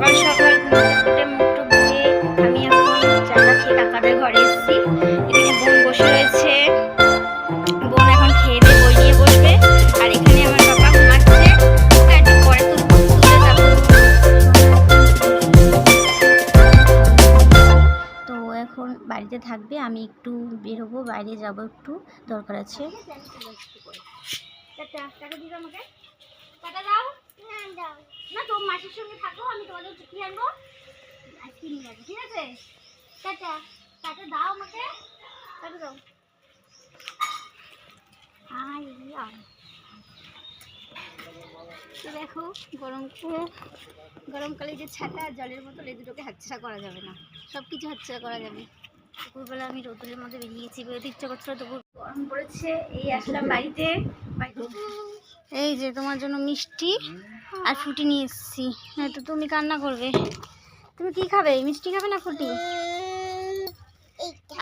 সকাল সকাল আমি এখন ঘরে এসেছি। এখানে বসে রয়েছে। বোন এখন খেয়ে দিয়ে বসবে। আর এখানে আমার হ্যাঁ, তো এখন বাড়িতে থাকবে। আমি একটু বেরোবো বাইরে যাব একটু। দরকার আছে। আমি আসব ঠিক আছে? টাটা। টাটা দাও আমাকে। টাটা দাও। তো দেখো গরম গরমকালে যে ছাতা আর জলের বোতল এই দুটোকে হাতছাড়া করা যাবে না। সব কিছু হাতছাড়া করা যাবে। দুপুরবেলা আমি রোদ্রের মধ্যে বেরিয়েছি বেরোতে ইচ্ছা করছিল দুপুর গরম পড়েছে। এই আসলাম বাড়িতে। বাড়িতে এই যে তোমার জন্য মিষ্টি আর ফুটি নিয়ে এসেছি। তো তুমি কান্না করবে। তুমি কি খাবে? মিষ্টি খাবে না ফুটি?